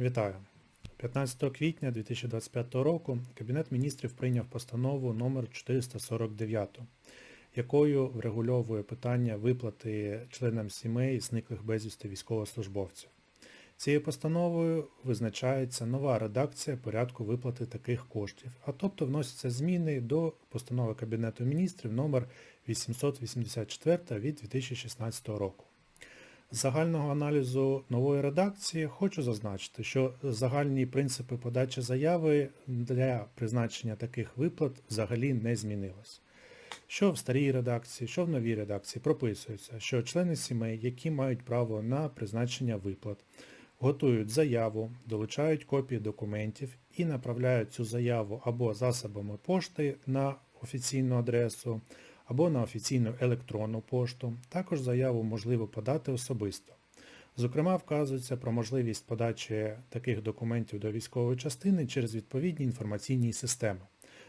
Вітаю! 15 квітня 2025 року Кабінет міністрів прийняв постанову номер 449, якою врегульовує питання виплати членам сімей зниклих безвісти військовослужбовців. Цією постановою визначається нова редакція порядку виплати таких коштів, а тобто вносяться зміни до постанови Кабінету міністрів номер 884 від 2016 року. Загального аналізу нової редакції хочу зазначити, що загальні принципи подачі заяви для призначення таких виплат взагалі не змінились. Що в старій редакції, що в новій редакції прописується, що члени сімей, які мають право на призначення виплат, готують заяву, долучають копії документів і направляють цю заяву або засобами пошти на офіційну адресу, або на офіційну електронну пошту. Також заяву можливо подати особисто. Зокрема, вказується про можливість подачі таких документів до військової частини через відповідні інформаційні системи.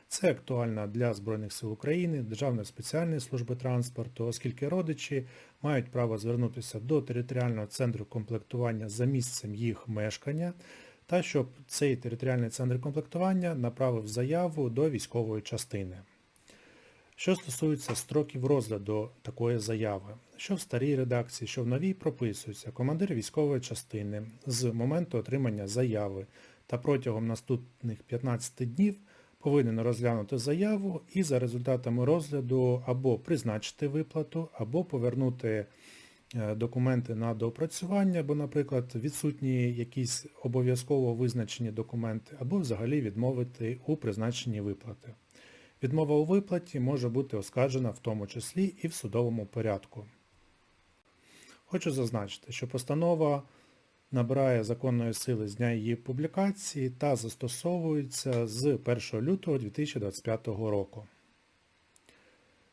Це актуально для Збройних сил України, Державної спеціальної служби транспорту, оскільки родичі мають право звернутися до територіального центру комплектування за місцем їх мешкання, та щоб цей територіальний центр комплектування направив заяву до військової частини. Що стосується строків розгляду такої заяви, що в старій редакції, що в новій прописується, командир військової частини. З моменту отримання заяви та протягом наступних 15 днів повинен розглянути заяву і за результатами розгляду або призначити виплату, або повернути е, документи на доопрацювання, або, наприклад, відсутні якісь обов'язково визначені документи, або взагалі відмовити у призначенні виплати. Відмова у виплаті може бути оскаржена в тому числі і в судовому порядку. Хочу зазначити, що постанова набирає законної сили з дня її публікації та застосовується з 1 лютого 2025 року.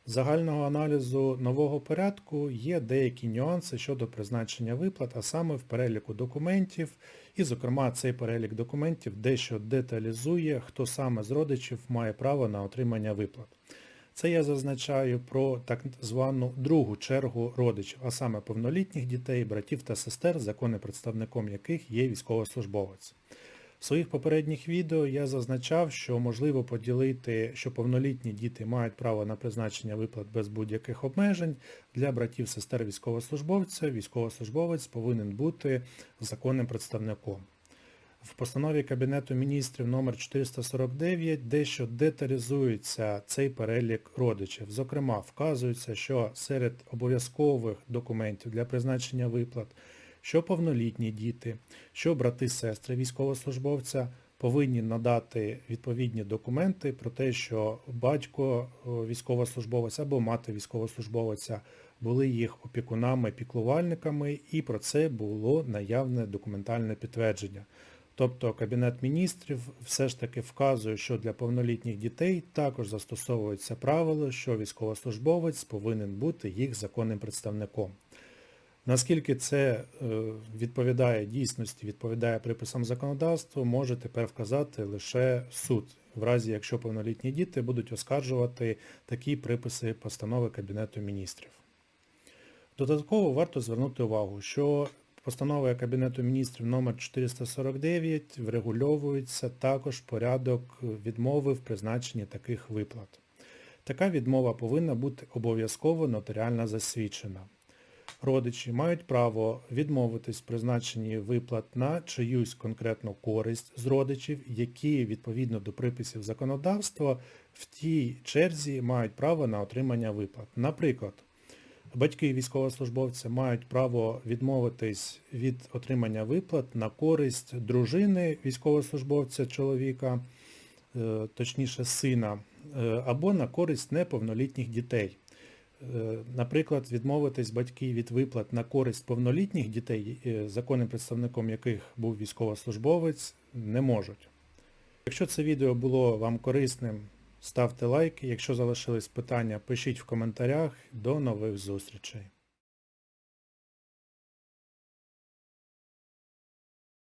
Загального аналізу нового порядку є деякі нюанси щодо призначення виплат, а саме в переліку документів, і, зокрема, цей перелік документів дещо деталізує, хто саме з родичів має право на отримання виплат. Це я зазначаю про так звану другу чергу родичів, а саме повнолітніх дітей, братів та сестер, законним представником яких є військовослужбовець. В своїх попередніх відео я зазначав, що можливо поділити, що повнолітні діти мають право на призначення виплат без будь-яких обмежень. Для братів сестер військовослужбовця військовослужбовець повинен бути законним представником. В постанові Кабінету міністрів номер 449 дещо деталізується цей перелік родичів. Зокрема, вказується, що серед обов'язкових документів для призначення виплат що повнолітні діти, що брати-сестри військовослужбовця повинні надати відповідні документи про те, що батько військовослужбовець або мати військовослужбовця були їх опікунами, піклувальниками, і про це було наявне документальне підтвердження. Тобто Кабінет міністрів все ж таки вказує, що для повнолітніх дітей також застосовується правило, що військовослужбовець повинен бути їх законним представником. Наскільки це е, відповідає дійсності, відповідає приписам законодавства, може тепер вказати лише суд, в разі якщо повнолітні діти будуть оскаржувати такі приписи постанови Кабінету міністрів. Додатково варто звернути увагу, що постановою Кабінету міністрів номер 449 врегульовується також порядок відмови в призначенні таких виплат. Така відмова повинна бути обов'язково нотаріально засвідчена родичі мають право відмовитись в призначенні виплат на чиюсь конкретну користь з родичів, які відповідно до приписів законодавства в тій черзі мають право на отримання виплат. Наприклад, батьки військовослужбовця мають право відмовитись від отримання виплат на користь дружини військовослужбовця чоловіка, е, точніше сина, е, або на користь неповнолітніх дітей. Е, наприклад, відмовитись батьки від виплат на користь повнолітніх дітей, е, законним представником яких був військовослужбовець, не можуть. Якщо це відео було вам корисним, ставте лайк. Якщо залишились питання, пишіть в коментарях. До нових зустрічей.